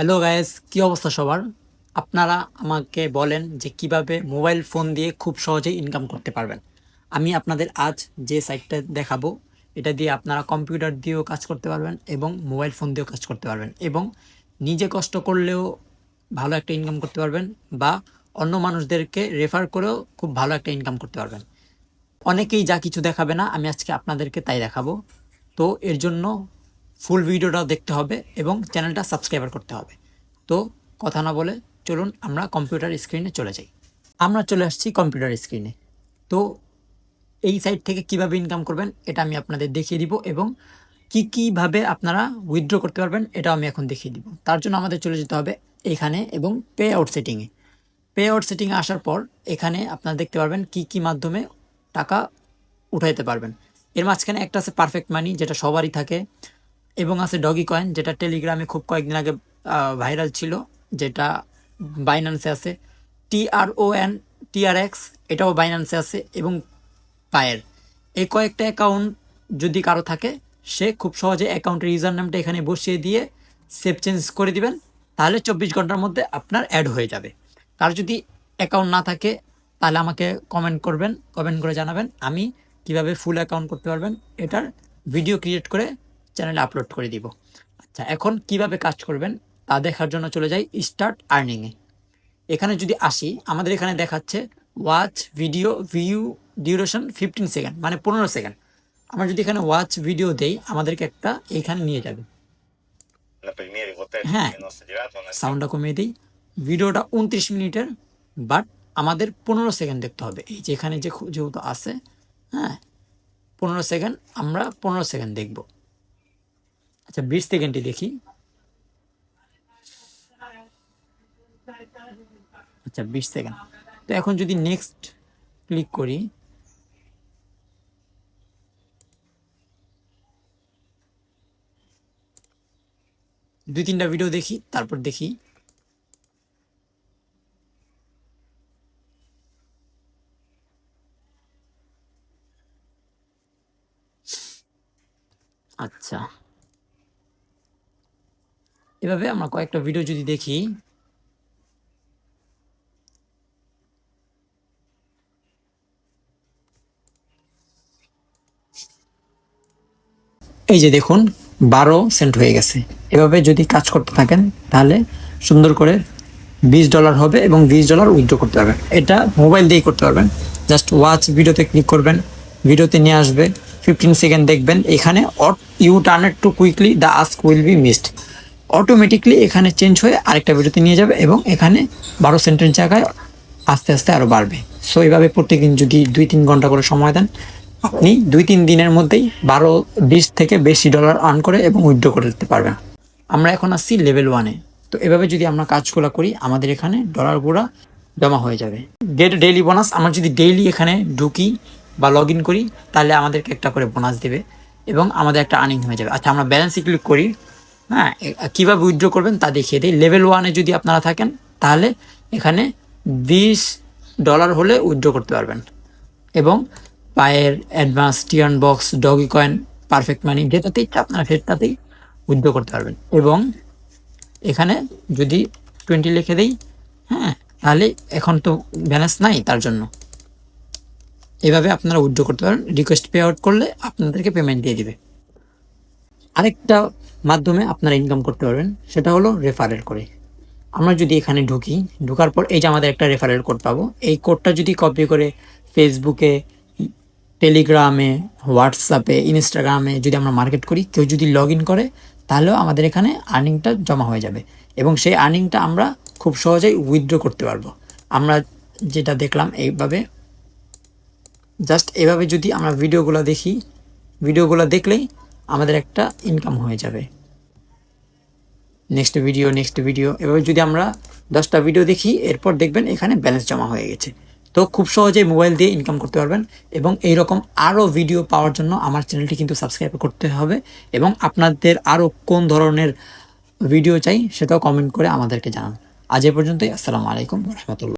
Hello guys কি অবস্থা সবার? আপনারা আমাকে বলেন যে কীভাবে মোবাইল ফোন দিয়ে খুব সহজেই ইনকাম করতে পারবেন। আমি আপনাদের আজ যে সাইটটা দেখাবো, এটা দিয়ে আপনারা কম্পিউটার দিয়েও কাজ করতে পারবেন এবং মোবাইল ফোন দিয়েও কাজ করতে পারবেন এবং নিজে কষ্ট করলেও ভালো একটা ইনকাম করতে পারবেন বা অন্য মানুষদেরকে রেফার করেও খুব ভালো একটা ইনকাম করতে পারবেন। অনেকেই যা কিছু দেখাবে না, আমি আজকে আপনাদেরকে তাই দেখাবো। তো এর জন্য ফুল ভিডিওটাও দেখতে হবে এবং চ্যানেলটা সাবস্ক্রাইবার করতে হবে। তো কথা না বলে চলুন আমরা কম্পিউটার স্ক্রিনে চলে যাই। আমরা চলে আসছি কম্পিউটার স্ক্রিনে। তো এই সাইট থেকে কীভাবে ইনকাম করবেন এটা আমি আপনাদের দেখিয়ে দিব এবং কি কীভাবে আপনারা উইথড্র করতে পারবেন এটাও আমি এখন দেখিয়ে দিব। তার জন্য আমাদের চলে যেতে হবে এখানে এবং পে আউট সেটিংয়ে পে আউট সেটিংয়ে আসার পর এখানে আপনারা দেখতে পারবেন কি কি মাধ্যমে টাকা উঠাইতে পারবেন। এর মাঝখানে একটা আছে পারফেক্ট মানি যেটা সবারই থাকে। এবং আছে ডগি কয়েন যেটা টেলিগ্রামে খুব কয়েকদিন আগে ভাইরাল ছিল, যেটা বাইন্যান্সে আছে। টিআরও এন টিআরএক্স এটাও বাইন্যান্সে আছে, এবং পায়ের এই কয়েকটা অ্যাকাউন্ট যদি কারও থাকে, সে খুব সহজে অ্যাকাউন্টের ইউজার নামটা এখানে বসিয়ে দিয়ে সেভ চেঞ্জ করে দিবেন, তাহলে চব্বিশ ঘণ্টার মধ্যে আপনার অ্যাড হয়ে যাবে। কার যদি অ্যাকাউন্ট না থাকে, তাহলে আমাকে কমেন্ট করবেন কমেন্ট করে জানাবেন, আমি কীভাবে ফুল অ্যাকাউন্ট করতে পারবেন, এটার ভিডিও ক্রিয়েট করে চ্যানেলে আপলোড করে দিব। আচ্ছা এখন কীভাবে কাজ করবেন তা দেখার জন্য চলে যাই স্টার্ট আর্নিংয়ে এখানে যদি আসি, আমাদের এখানে দেখাচ্ছে watch video view duration fifteen second মানে পনেরো সেকেন্ড আমরা যদি এখানে ওয়াচ ভিডিও দেই, আমাদেরকে একটা এখানে নিয়ে যাবে। হ্যাঁ সাউন্ডটা কমিয়ে দিই। ভিডিওটা উনত্রিশ মিনিটের বাট আমাদের পনেরো সেকেন্ড দেখতে হবে। এই যে এখানে যে যেহেতু আছে হ্যাঁ পনেরো সেকেন্ড আমরা পনেরো সেকেন্ড দেখব। আচ্ছা বিশ সেকেন্ডটি দেখি। আচ্ছা বিশ সেকেন্ড তো এখন যদি নেক্সট ক্লিক করি, দুই তিনটা ভিডিও দেখি, তারপর দেখি। আচ্ছা। এভাবে আমরা কয়েকটা ভিডিও যদি দেখি, এই যে দেখুন, বারো সেন্ট হয়ে গেছে। এভাবে যদি কাজ করতে থাকেন, তাহলে সুন্দর করে বিশ ডলার হবে এবং বিশ ডলার উইথড্র করতে পারবেন। এটা মোবাইল দিয়েই করতে পারবেন। জাস্ট ওয়াচ ভিডিওতে ক্লিক করবেন। ভিডিওতে নিয়ে আসবে। ফিফটিন সেকেন্ড দেখবেন। এখানে ought you turn to quickly the ask will be missed automatically এখানে চেঞ্জ হয়ে আরেকটা ভিডিওতে নিয়ে যাবে এবং এখানে বারো সেন্টের জায়গায় আস্তে আস্তে আরও বাড়বে। সো এইভাবে প্রত্যেকদিন যদি দুই তিন ঘণ্টা করে সময় দেন, আপনি দুই তিন দিনের মধ্যেই বারো, বিশ থেকে বেশি ডলার আর্ন করে এবং উইথড্র করে দিতে পারবেন। আমরা এখন আসছি লেভেল ওয়ানে তো, এভাবে যদি আমরা কাজগুলো করি, আমাদের এখানে ডলারগুলো জমা হয়ে যাবে। গেট ডেইলি বোনাস আমরা যদি ডেইলি এখানে ঢুকি বা লগ ইন করি, তাহলে আমাদেরকে একটা করে বোনাস দেবে এবং আমাদের একটা আর্নিং হয়ে যাবে। আচ্ছা আমরা ব্যালেন্সে ক্লিক করি। হ্যাঁ কীভাবে উইথড্র করবেন তা দেখিয়ে দিই। লেভেল ওয়ানে যদি আপনারা থাকেন, তাহলে এখানে বিশ ডলার হলে উইথড্র করতে পারবেন। এবং পায়ের অ্যাডভান্স টিয়ার্ন box Dogecoin perfect money যেটাতেই আপনারা সেটাতেই উইথড্র করতে পারবেন। এবং এখানে যদি টোয়েন্টি লিখে দিই হ্যাঁ তাহলে এখন তো ব্যালেন্স নাই তার জন্য। এভাবে আপনারা উইথড্র করতে পারেন। রিকোয়েস্ট পে আউট করলে আপনাদেরকে পেমেন্ট দিয়ে দিবে। আরেকটা মাধ্যমে আপনারা ইনকাম করতে পারবেন, সেটা হলো রেফারেল করে। আমরা যদি এখানে ঢুকি, ঢোকার পর এই যে আমাদের একটা রেফারেল কোড পাবো। এই কোডটা যদি কপি করে ফেসবুকে টেলিগ্রামে হোয়াটসঅ্যাপে ইনস্টাগ্রামে যদি আমরা মার্কেট করি, কেউ যদি লগ ইন করে, তাহলেও আমাদের এখানে আর্নিংটা জমা হয়ে যাবে। এবং সেই আর্নিংটা আমরা খুব সহজেই উইথড্র করতে পারব। আমরা যেটা দেখলাম এইভাবে জাস্ট এভাবে যদি আমরা ভিডিওগুলো দেখি ভিডিওগুলো দেখলেই আমাদের একটা ইনকাম হয়ে যাবে। নেক্সট ভিডিও নেক্সট ভিডিও এভাবে যদি আমরা দশটা ভিডিও দেখি, এরপর দেখবেন এখানে ব্যালেন্স জমা হয়ে গেছে। তো খুব সহজেই মোবাইল দিয়ে ইনকাম করতে পারবেন এবং এইরকম আরও ভিডিও পাওয়ার জন্য আমার চ্যানেলটি কিন্তু সাবস্ক্রাইব করতে হবে এবং আপনাদের আরও কোন ধরনের ভিডিও চাই সেটাও কমেন্ট করে আমাদেরকে জানান। আজ এ পর্যন্তই। আসসালামু আলাইকুম রহমতুল্লাহ।